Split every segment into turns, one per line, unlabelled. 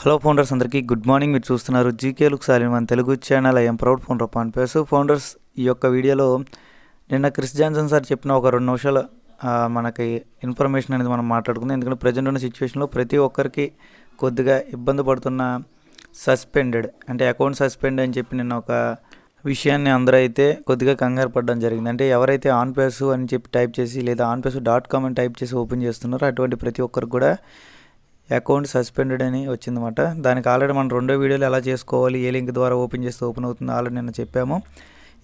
Hello founders అందరికీ good morning. మీరు చూస్తున్నారు జీకే లుక్ సాలిన్ మన Telugu channel I am proud founder pan పేసు. ఫౌండర్స్ ఈ యొక్క వీడియోలో నిన్న క్రిస్ జాన్సన్ సార్ చెప్పిన ఒక రెండు నిమిషాల మనకి ఇన్ఫర్మేషన్ అనేది మనం మాట్లాడుకుందాం. ఎందుకంటే ప్రజెంట్ ఉన్న సిచ్యువేషన్లో ప్రతి ఒక్కరికి కొద్దిగా ఇబ్బంది పడుతున్న సస్పెండెడ్ అంటే అకౌంట్ సస్పెండ్ అని చెప్పి నిన్న ఒక విషయాన్ని అందరూ అయితే కొద్దిగా కంగారు పడడం జరిగింది. అంటే ఎవరైతే ఆన్ పేసు అని చెప్పి టైప్ చేసి లేదా ఆన్ పేసు డాట్ కామ్ అని టైప్ చేసి ఓపెన్ చేస్తున్నారో అటువంటి ప్రతి ఒక్కరు కూడా అకౌంట్ సస్పెండెడ్ అని వచ్చిందన్నమాట. దానికి ఆల్రెడీ మనం రెండో వీడియోలో ఎలా చేసుకోవాలి ఏ లింక్ ద్వారా ఓపెన్ చేస్తే ఓపెన్ అవుతుందో ఆల్రెడీ నిన్న చెప్పాము.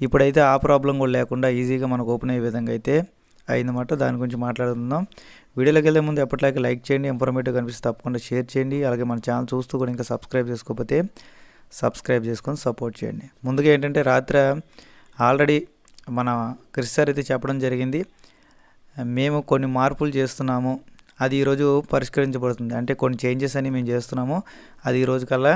ఇప్పుడైతే ఆ ప్రాబ్లం కూడా లేకుండా ఈజీగా మనకు ఓపెన్ అయ్యే విధంగా అయితే అయిందన్నమాట. దాని గురించి మాట్లాడుకుందాం. వీడియోలోకి వెళ్ళే ముందు ఎప్పటిలాగే లైక్ చేయండి ఇన్ఫర్మేటివ్ కనిపిస్తే తప్పకుండా షేర్ చేయండి. అలాగే మన ఛానల్ చూస్తూ కూడా ఇంకా సబ్స్క్రైబ్ చేసుకోకపోతే సబ్స్క్రైబ్ చేసుకొని సపోర్ట్ చేయండి. ముందుగా ఏంటంటే రాత్రి ఆల్రెడీ మన క్రిస్ సార్ అయితే చెప్పడం జరిగింది. మేము కొన్ని మార్పులు చేస్తున్నాము. అది ఈరోజు పరిష్కరించబడుతుంది. అంటే కొన్ని చేంజెస్ అని మేము చేస్తున్నాము. అది ఈ రోజు కల్లా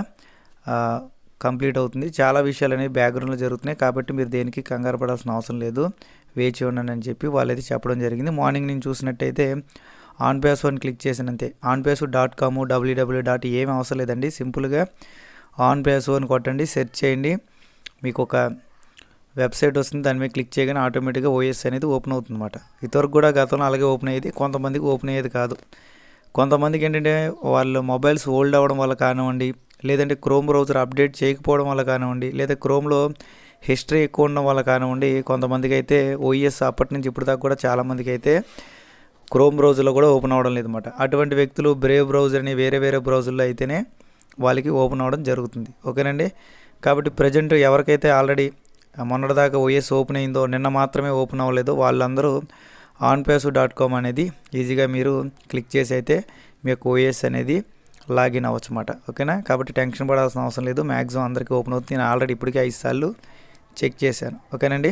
కంప్లీట్ అవుతుంది. చాలా విషయాలు అనేవి బ్యాక్గ్రౌండ్లో జరుగుతున్నాయి. కాబట్టి మీరు దేనికి కంగారు పడాల్సిన అవసరం లేదు. వేచి ఉండండి అని చెప్పి వాళ్ళైతే చెప్పడం జరిగింది. మార్నింగ్ నేను చూసినట్టయితే on pace one click చేసినంతే on pace dot com W W dot ఏమి అవసరం లేదండి. సింపుల్గా ఆన్ పేస్ వన్ కొట్టండి సెర్చ్ చేయండి. మీకు ఒక వెబ్సైట్ వస్తుంది దాని మీద క్లిక్ చేయగానే ఆటోమేటిక్గా ఓఎస్ అనేది ఓపెన్ అవుతుంది అనమాట కూడా గతంలో అలాగే ఓపెన్ అయ్యేది కొంతమందికి ఓపెన్ అయ్యేది కాదు. కొంతమందికి ఏంటంటే వాళ్ళ మొబైల్స్ ఓల్డ్ అవ్వడం వల్ల కానివ్వండి లేదంటే క్రోమ్ బ్రౌజర్ అప్డేట్ చేయకపోవడం వల్ల కానివ్వండి లేదా క్రోమ్లో హిస్టరీ ఎక్కువ ఉండడం వల్ల కానివ్వండి కొంతమందికి అయితే ఓఎస్ అప్పటి నుంచి ఇప్పుడు దాకా కూడా చాలామందికి అయితే క్రోమ్ బ్రౌజర్లో కూడా ఓపెన్ అవ్వడం లేదన్నమాట. అటువంటి వ్యక్తులు బ్రేవ్ బ్రౌజర్ అని వేరే వేరే బ్రౌజర్లో అయితేనే వాళ్ళకి ఓపెన్ అవ్వడం జరుగుతుంది. ఓకేనండి? కాబట్టి ప్రజెంట్ ఎవరికైతే ఆల్రెడీ మొన్నటిదాకా ఓఎస్ ఓపెన్ అయిందో నిన్న మాత్రమే ఓపెన్ అవ్వలేదు. వాళ్ళందరూ ఆన్ పేసు డాట్ కామ్ అనేది ఈజీగా మీరు క్లిక్ చేసి అయితే మీకు ఓఎస్ అనేది లాగిన్ అవ్వచ్చు అనమాట ఓకేనా? కాబట్టి టెన్షన్ పడాల్సిన అవసరం లేదు. మ్యాక్సిమం అందరికీ ఓపెన్ అవుతుంది. నేను ఆల్రెడీ ఇప్పటికే ఐదు సార్లు చెక్ చేశాను. ఓకేనండి?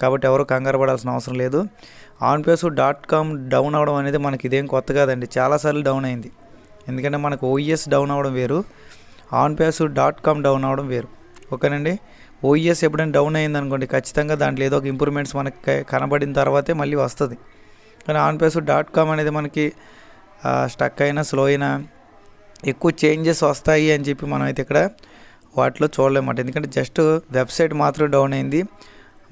కాబట్టి ఎవరు కంగారు పడాల్సిన అవసరం లేదు. On pace dot com down అవ్వడం అనేది మనకి ఇదేం కొత్త కాదండి. చాలాసార్లు డౌన్ అయింది. ఎందుకంటే మనకు ఓఎస్ డౌన్ అవ్వడం వేరు. On pace dot com down అవ్వడం వేరు. ఓకేనండి? ఓఈఎస్ ఎప్పుడైనా డౌన్ అయింది అనుకోండి ఖచ్చితంగా దాంట్లో ఏదో ఒక ఇంప్రూవ్మెంట్స్ మనకి కనబడిన తర్వాతే మళ్ళీ వస్తుంది. కానీ ఆన్పేస్ డాట్ కామ్ అనేది మనకి స్టక్ అయినా స్లో అయినా ఎక్కువ చేంజెస్ వస్తాయి అని చెప్పి మనం అయితే ఇక్కడ వాటిలో చూడలేమాట ఎందుకంటే జస్ట్ వెబ్సైట్ మాత్రం డౌన్ అయింది.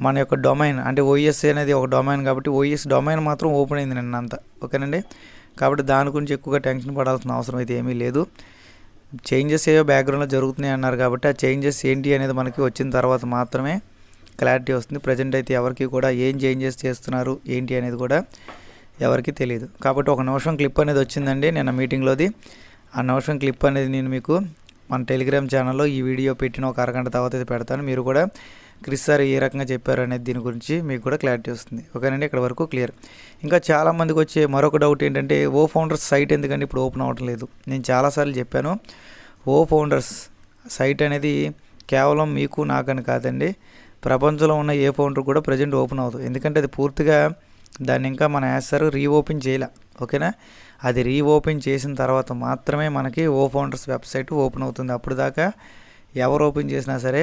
మన యొక్క డొమైన్ అంటే ఓఈఎస్ అనేది ఒక డొమైన్ కాబట్టి ఓఈఎస్ డొమైన్ మాత్రం ఓపెన్ అయింది నిన్నంతా. ఓకేనండి? కాబట్టి దాని గురించి ఎక్కువగా టెన్షన్ పడాల్సిన అవసరం అయితే ఏమీ లేదు. చేంజెస్ ఏవో బ్యాక్గ్రౌండ్లో జరుగుతున్నాయి అన్నారు కాబట్టి ఆ చేంజెస్ ఏంటి అనేది మనకి వచ్చిన తర్వాత మాత్రమే క్లారిటీ వస్తుంది. ప్రజెంట్ అయితే ఎవరికి కూడా ఏం చేంజెస్ చేస్తున్నారు ఏంటి అనేది కూడా ఎవరికి తెలియదు. కాబట్టి ఒక నిమిషం క్లిప్ అనేది వచ్చిందండి నిన్న మీటింగ్లోది ఆ నిమిషం క్లిప్ అనేది నేను మీకు మన టెలిగ్రామ్ ఛానల్లో ఈ వీడియో పెట్టిన ఒక అరగంట తర్వాత అయితే పెడతాను. మీరు కూడా క్రిస్ సార్ ఏ రకంగా చెప్పారు అనేది దీని గురించి మీకు కూడా క్లారిటీ వస్తుంది. ఓకేనండి? ఇక్కడ వరకు క్లియర్ ఇంకా చాలామందికి వచ్చే మరొక డౌట్ ఏంటంటే ఓ ఫౌండర్స్ సైట్ ఎందుకంటే ఇప్పుడు ఓపెన్ అవ్వటం లేదు? నేను చాలాసార్లు చెప్పాను ఓ ఫౌండర్స్ సైట్ అనేది కేవలం మీకు నాకని కాదండి. ప్రపంచంలో ఉన్న ఏ ఫౌండర్ కూడా ప్రజెంట్ ఓపెన్ అవ్వదు. ఎందుకంటే అది పూర్తిగా దాన్ని ఇంకా మన యాసర్ రీఓపెన్ చేయలే. ఓకేనా? అది రీఓపెన్ చేసిన తర్వాత మాత్రమే మనకి ఓ ఫౌండర్స్ వెబ్సైట్ ఓపెన్ అవుతుంది. అప్పుడు దాకా ఎవరు ఓపెన్ చేసినా సరే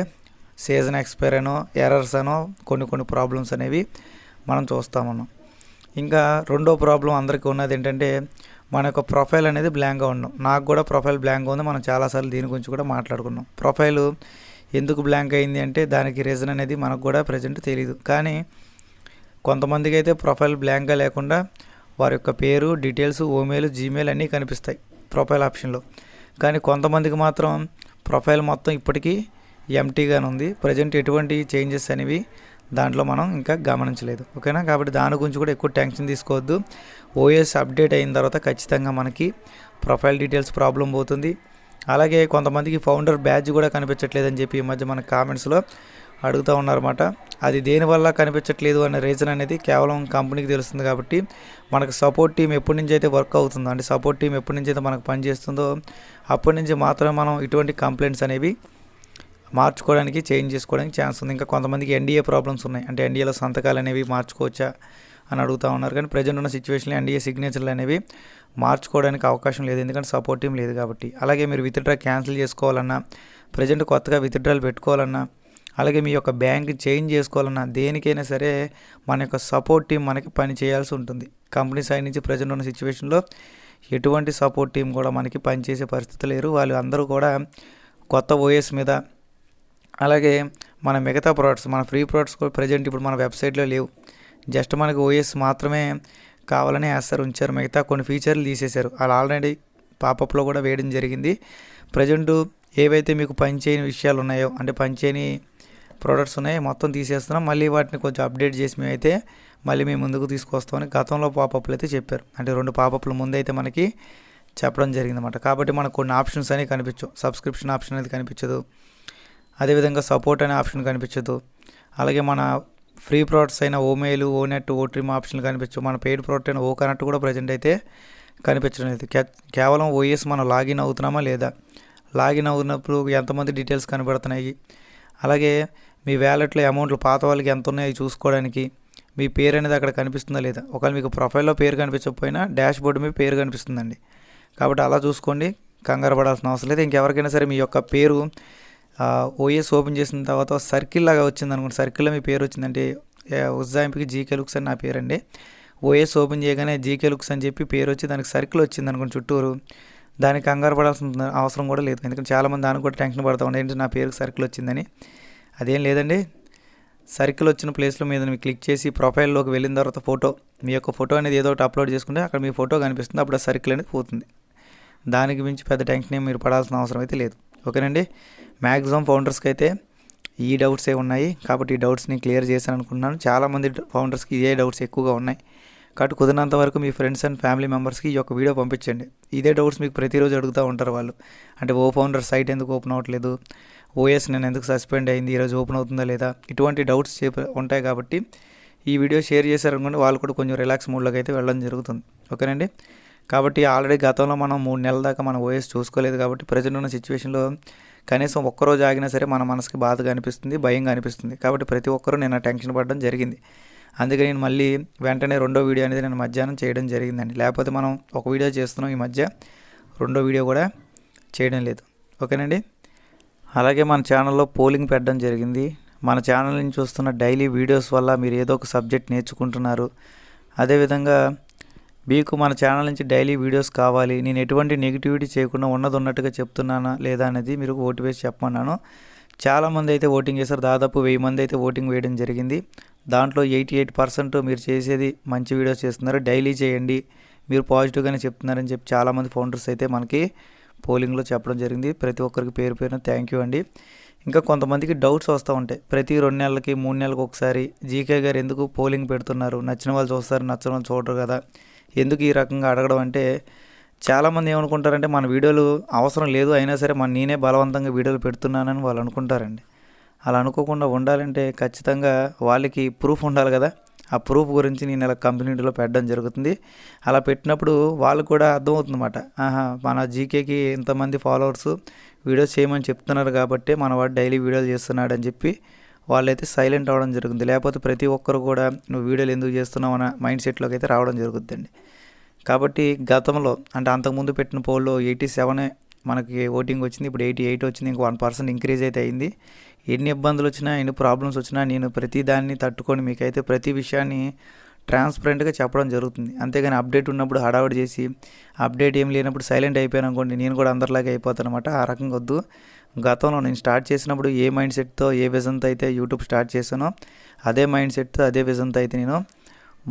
సీజన్ ఎక్స్పైర్ అనో ఎర్రర్స్ అనో కొన్ని కొన్ని ప్రాబ్లమ్స్ అనేవి మనం చూస్తామన్నాం ఇంకా రెండో ప్రాబ్లం అందరికీ ఉన్నది ఏంటంటే మన యొక్క ప్రొఫైల్ అనేది బ్లాంక్గా ఉండడం. నాకు కూడా ప్రొఫైల్ బ్లాంక్గా ఉంది. మనం చాలాసార్లు దీని గురించి కూడా మాట్లాడుకున్నాం. ప్రొఫైల్ ఎందుకు బ్లాంక్ అయింది అంటే దానికి రీజన్ అనేది మనకు కూడా ప్రజెంట్ తెలియదు కానీ కొంతమందికి అయితే ప్రొఫైల్ బ్లాంక్గా లేకుండా వారి యొక్క పేరు డీటెయిల్స్ ఓమెయిల్ జీమెయిల్ అన్నీ కనిపిస్తాయి ప్రొఫైల్ ఆప్షన్లో. కానీ కొంతమందికి మాత్రం ప్రొఫైల్ మొత్తం ఇప్పటికీ ఎంటీగానే ఉంది ప్రజెంట్ ఎటువంటి చేంజెస్ అనేవి దాంట్లో మనం ఇంకా గమనించలేదు. ఓకేనా? కాబట్టి దాని గురించి కూడా ఎక్కువ టెన్షన్ తీసుకోవద్దు. ఓఎస్ అప్డేట్ అయిన తర్వాత ఖచ్చితంగా మనకి ప్రొఫైల్ డీటెయిల్స్ ప్రాబ్లం పోతుంది. అలాగే కొంతమందికి ఫౌండర్ బ్యాడ్జ్ కూడా కనిపించట్లేదని చెప్పి ఈ మధ్య మన కామెంట్స్లో అడుగుతూ ఉన్నారన్నమాట. అది దేనివల్ల కనిపించట్లేదు అనే రీజన్ అనేది కేవలం కంపెనీకి తెలుస్తుంది కాబట్టి మనకు సపోర్ట్ టీం ఎప్పటి నుంచి అయితే వర్క్ అవుతుందో అంటే సపోర్ట్ టీం ఎప్పటి నుంచి అయితే మనకు పనిచేస్తుందో అప్పటి నుంచి మాత్రమే మనం ఇటువంటి కంప్లైంట్స్ అనేవి మార్చుకోవడానికి చేంజ్ చేసుకోవడానికి ఛాన్స్ ఉంది. ఇంకా కొంతమందికి ఎన్డీఏ ప్రాబ్లమ్స్ ఉన్నాయి. అంటే ఎన్డీఏలో సంతకాలు అనేవి మార్చుకోవచ్చా అని అడుగుతూ ఉన్నారు. కానీ ప్రజెంట్ ఉన్న సిచ్యువేషన్లో ఎన్డీఏ సిగ్నేచర్లు అనేవి మార్చుకోవడానికి అవకాశం లేదు. ఎందుకంటే సపోర్ట్ టీం లేదు కాబట్టి. అలాగే మీరు విత్డ్రా క్యాన్సిల్ చేసుకోవాలన్నా ప్రజెంట్ కొత్తగా విత్డ్రాలు పెట్టుకోవాలన్నా అలాగే మీ యొక్క బ్యాంక్ చేంజ్ చేసుకోవాలన్నా దేనికైనా సరే మన యొక్క సపోర్ట్ టీం మనకి పని చేయాల్సి ఉంటుంది. కంపెనీ సైడ్ నుంచి ప్రజెంట్ ఉన్న సిచ్యువేషన్లో ఎటువంటి సపోర్ట్ టీం కూడా మనకి పనిచేసే పరిస్థితి లేరు. వాళ్ళు అందరూ కూడా కొత్త ఓఎస్ మీద అలాగే మన మిగతా ప్రోడక్ట్స్ మన ఫ్రీ ప్రోడక్ట్స్ కూడా ప్రజెంట్ ఇప్పుడు మన వెబ్సైట్లో లేవు. జస్ట్ మనకి ఓఎస్ మాత్రమే కావాలని వేస్తారు ఉంచారు. మిగతా కొన్ని ఫీచర్లు తీసేశారు. అలా ఆల్రెడీ పాపప్లో కూడా వేయడం జరిగింది. ప్రజెంట్ ఏవైతే మీకు పనిచేయని విషయాలు ఉన్నాయో అంటే పనిచేయని ప్రోడక్ట్స్ ఉన్నాయో మొత్తం తీసేస్తున్నాం. మళ్ళీ వాటిని కొంచెం అప్డేట్ చేసి మేమైతే మళ్ళీ మేము ముందుకు తీసుకొస్తామని గతంలో పాపప్లు అయితే చెప్పారు. అంటే రెండు పాపప్ల ముందైతే మనకి చెప్పడం జరిగిందన్నమాట. కాబట్టి మనకు కొన్ని ఆప్షన్స్ అనేవి కనిపించవు. సబ్స్క్రిప్షన్ ఆప్షన్ అనేది కనిపించదు. అదేవిధంగా సపోర్ట్ అనే ఆప్షన్ కనిపించదు. అలాగే మన ఫ్రీ ప్రోడక్ట్స్ అయిన ఓమెయిల్ ఓ నెట్ ఓ ట్రిమ్ ఆప్షన్లు కనిపించవు. మన పెయిడ్ ప్రోడక్ట్ అయిన ఓ కనెక్ట్ కూడా ప్రజెంట్ అయితే కనిపించడం లేదు. కే- కేవలం ఓఎస్ మనం లాగిన్ అవుతున్నామా లేదా? లాగిన్ అవుతున్నప్పుడు ఎంతమంది డీటెయిల్స్ కనబడుతున్నాయి? అలాగే మీ వ్యాలెట్లో అమౌంట్లు పాత వాళ్ళకి ఎంత ఉన్నాయో చూసుకోవడానికి? మీ పేరు అనేది అక్కడ కనిపిస్తుందా లేదా? ఒకవేళ మీకు ప్రొఫైల్లో పేరు కనిపించకపోయినా డాష్ బోర్డు మీ పేరు కనిపిస్తుందండి. కాబట్టి అలా చూసుకోండి. కంగారు పడాల్సిన అవసరం లేదు. ఇంకెవరికైనా సరే మీ యొక్క పేరు ఓఎస్ ఓపెన్ చేసిన తర్వాత సర్కిల్ లాగా వచ్చింది అనుకోండి. సర్కిల్లో మీ పేరు వచ్చిందంటే ఏ, ఉజ్జాయింపుకి జీకే లుక్స్ అని నా పేరండి. ఓఎస్ ఓపెన్ చేయగానే జీకే లుక్స్ అని చెప్పి పేరు వచ్చి దానికి సర్కిల్ వచ్చింది అనుకోండి చుట్టూరు. దానికి కంగారు పడాల్సిన అవసరం కూడా లేదు. ఎందుకంటే చాలామంది దానికి కూడా టెన్షన్ పడతా ఉండే ఏంటి నా పేరుకి సర్కిల్ వచ్చిందని. అదేం లేదండి. సర్కిల్ వచ్చిన ప్లేస్లో మీద మీరు క్లిక్ చేసి ప్రొఫైల్లోకి వెళ్ళిన తర్వాత ఫోటో మీ యొక్క ఫోటో అనేది ఏదో ఒకటి అప్లోడ్ చేసుకుంటే అక్కడ మీ ఫోటో కనిపిస్తుంది. అప్పుడు ఆ సర్కిల్ అనేది పోతుంది. దానికి మించి పెద్ద టెన్షన్ ఏం మీరు పడాల్సిన అవసరం అయితే లేదు. ఓకేనండి? మ్యాక్సిమం ఫౌండర్స్కి అయితే ఈ డౌట్సే ఉన్నాయి. కాబట్టి ఈ డౌట్స్ని క్లియర్ చేశాను అనుకుంటున్నాను చాలామంది ఫౌండర్స్కి ఇదే డౌట్స్ ఎక్కువగా ఉన్నాయి. కాబట్టి కుదిరినంత వరకు మీ ఫ్రెండ్స్ అండ్ ఫ్యామిలీ మెంబర్స్కి ఈ యొక్క వీడియో పంపించండి. ఇదే డౌట్స్ మీకు ప్రతిరోజు అడుగుతూ ఉంటారు వాళ్ళు. అంటే ఓ ఫౌండర్ సైట్ ఎందుకు ఓపెన్ అవ్వట్లేదు? ఓఎస్ నేను ఎందుకు సస్పెండ్ అయింది? ఈరోజు ఓపెన్ అవుతుందా లేదా? ఇటువంటి డౌట్స్ చెప్ప- ఉంటాయి కాబట్టి ఈ వీడియో షేర్ చేశారనుకోండి వాళ్ళు కూడా కొంచెం రిలాక్స్ మూడ్లోకి అయితే వెళ్ళడం జరుగుతుంది. ఓకేనండి? కాబట్టి ఆల్రెడీ గతంలో మనం మూడు నెలల దాకా మన ఓఎస్ చూసుకోలేదు కాబట్టి ప్రజెంట్ ఉన్న సిచ్యువేషన్లో కనీసం ఒక్కరోజు ఆగినా సరే మన మనసుకి బాధగా అనిపిస్తుంది భయంగా అనిపిస్తుంది. కాబట్టి ప్రతి ఒక్కరూ నేను టెన్షన్ పడడం జరిగింది. అందుకే నేను మళ్ళీ వెంటనే రెండో వీడియో అనేది నేను మధ్యాహ్నం చేయడం జరిగిందండి. లేకపోతే మనం ఒక వీడియో చేస్తున్నాం ఈ మధ్య రెండో వీడియో కూడా చేయడం లేదు. ఓకేనండి? అలాగే మన ఛానల్లో పోలింగ్ పెట్టడం జరిగింది. మన ఛానల్ నుంచి చూస్తున్న డైలీ వీడియోస్ వల్ల మీరు ఏదో ఒక సబ్జెక్ట్ నేర్చుకుంటున్నారు. అదేవిధంగా మీకు మన ఛానల్ నుంచి డైలీ వీడియోస్ కావాలి నేను ఎటువంటి నెగిటివిటీ చేయకుండా ఉన్నది ఉన్నట్టుగా చెప్తున్నానా లేదా అనేది మీరు ఓటు వేసి చెప్పమన్నాను. చాలామంది అయితే ఓటింగ్ చేశారు దాదాపు వెయ్యి మంది అయితే ఓటింగ్ వేయడం జరిగింది. దాంట్లో ఎయిటీ ఎయిట్ పర్సెంట్ మీరు చేసేది మంచి వీడియోస్ చేస్తున్నారు డైలీ చేయండి మీరు పాజిటివ్గానే చెప్తున్నారని చెప్పి చాలామంది ఫౌండర్స్ అయితే మనకి పోలింగ్లో చెప్పడం జరిగింది. ప్రతి ఒక్కరికి పేరు పేరున థ్యాంక్ యూ అండి. ఇంకా కొంతమందికి డౌట్స్ వస్తూ ఉంటాయి. ప్రతి రెండు నెలలకి మూడు నెలలకు ఒకసారి జీకే గారు ఎందుకు పోలింగ్ పెడుతున్నారు? నచ్చిన వాళ్ళు చూస్తారు నచ్చిన వాళ్ళు చూడరు కదా. ఎందుకు ఈ రకంగా అడగడం అంటే చాలామంది ఏమనుకుంటారంటే మన వీడియోలు అవసరం లేదు అయినా సరే మన నేనే బలవంతంగా వీడియోలు పెడుతున్నానని వాళ్ళు అనుకుంటారండి. అలా అనుకోకుండా ఉండాలంటే ఖచ్చితంగా వాళ్ళకి ప్రూఫ్ ఉండాలి కదా. ఆ ప్రూఫ్ గురించి నేను ఇలా కంపెనీలో పెట్టడం జరుగుతుంది. అలా పెట్టినప్పుడు వాళ్ళు కూడా అర్థమవుతుందన్నమాట. ఆహా మన జీకేకి ఇంతమంది ఫాలోవర్స్ వీడియోస్ చేయమని చెప్తున్నారు కాబట్టి మన వాడు డైలీ వీడియోలు చేస్తున్నాడు అని చెప్పి వాళ్ళైతే సైలెంట్ అవ్వడం జరుగుతుంది లేకపోతే ప్రతి ఒక్కరు కూడా నువ్వు వీడియోలు ఎందుకు చేస్తున్నావు అన్న మైండ్ సెట్లోకి అయితే రావడం జరుగుతుందండి కాబట్టి గతంలో అంటే అంతకుముందు పెట్టిన పోల్లో ఎయిటీ సెవెన్ మనకి ఓటింగ్ వచ్చింది. ఇప్పుడు ఎయిటీ ఎయిట్ వచ్చింది. ఇంకో వన్ పర్సెంట్ ఇంక్రీజ్ అయితే అయింది. ఎన్ని ఇబ్బందులు వచ్చినా ఎన్ని ప్రాబ్లమ్స్ వచ్చినా నేను ప్రతి దాన్ని తట్టుకొని మీకైతే ప్రతి విషయాన్ని ట్రాన్స్పరెంట్గా చెప్పడం జరుగుతుంది. అంతేగాని అప్డేట్ ఉన్నప్పుడు హడావిడి చేసి అప్డేట్ ఏం లేనప్పుడు సైలెంట్ అయిపోయాను అనుకోండి నేను కూడా అందరిలాగే అయిపోతాను అనమాట ఆ రకంగా వద్దు. గతంలో నేను స్టార్ట్ చేసినప్పుడు ఏ మైండ్ సెట్తో ఏ విజన్తో అయితే యూట్యూబ్ స్టార్ట్ చేశానో అదే మైండ్ సెట్తో అదే విజన్తో అయితే నేను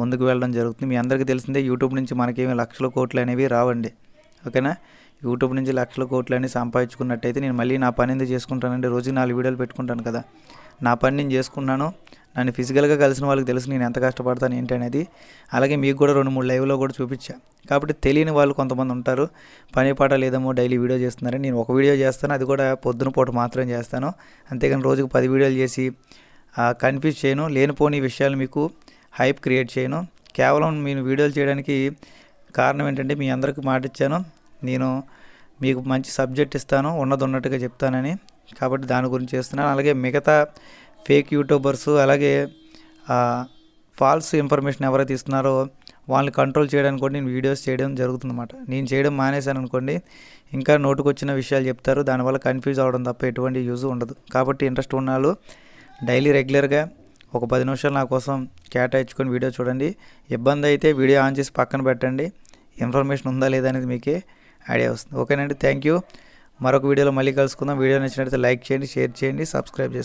ముందుకు వెళ్ళడం జరుగుతుంది. మీ అందరికీ తెలిసిందే యూట్యూబ్ నుంచి మనకేమి లక్షల కోట్లు అనేవి రావండి. ఓకేనా? యూట్యూబ్ నుంచి లక్షల కోట్లు అని సంపాదించుకున్నట్టయితే నేను మళ్ళీ నా పని ఎందుకు చేసుకుంటానండి రోజు నాలుగు వీడియోలు పెట్టుకుంటాను కదా. నా పని నేను చేసుకున్నాను నన్ను ఫిజికల్గా కలిసిన వాళ్ళకి తెలుసు నేను ఎంత కష్టపడతాను ఏంటి అనేది. అలాగే మీకు కూడా రెండు మూడు లైవ్లో కూడా చూపించా. కాబట్టి తెలియని వాళ్ళు కొంతమంది ఉంటారు. పని పాట లేదేమో డైలీ వీడియో చేస్తున్నారని. నేను ఒక వీడియో చేస్తాను. అది కూడా పొద్దున పూట మాత్రమే చేస్తాను. అంతేకాని రోజుకు పది వీడియోలు చేసి కన్ఫ్యూజ్ చేయను. లేనిపోని విషయాలు మీకు హైప్ క్రియేట్ చేయను. కేవలం నేను వీడియోలు చేయడానికి కారణం ఏంటంటే మీ అందరికీ మాట ఇచ్చాను. నేను మీకు మంచి సబ్జెక్ట్ ఇస్తాను. ఉన్నది ఉన్నట్టుగా చెప్తానని. కాబట్టి దాని గురించి చేస్తున్నాను. అలాగే మిగతా ఫేక్ యూట్యూబర్స్ అలాగే ఫాల్స్ ఇన్ఫర్మేషన్ ఎవరైతే ఇస్తున్నారో వాళ్ళని కంట్రోల్ చేయడానికి కూడా నేను వీడియోస్ చేయడం జరుగుతుందన్నమాట. నేను చేయడం మానేశాను అనుకోండి ఇంకా నోటుకొచ్చిన విషయాలు చెప్తారు దానివల్ల కన్ఫ్యూజ్ అవ్వడం తప్ప ఎటువంటి యూజ్ ఉండదు. కాబట్టి ఇంట్రెస్ట్ ఉన్న వాళ్ళు డైలీ రెగ్యులర్గా ఒక పది నిమిషాలు నా కోసం కేటాయించుకొని వీడియో చూడండి. ఇబ్బంది అయితే వీడియో ఆన్ చేసి పక్కన పెట్టండి. ఇన్ఫర్మేషన్ ఉందా లేదా అనేది మీకే ఐడియా వస్తుంది. ఓకేనండి థ్యాంక్ యూ. మరొక వీడియోలో మళ్ళీ కలుసుకుందాం. వీడియో నచ్చినట్లయితే లైక్ చేయండి షేర్ చేయండి సబ్స్క్రైబ్ చేసుకోండి.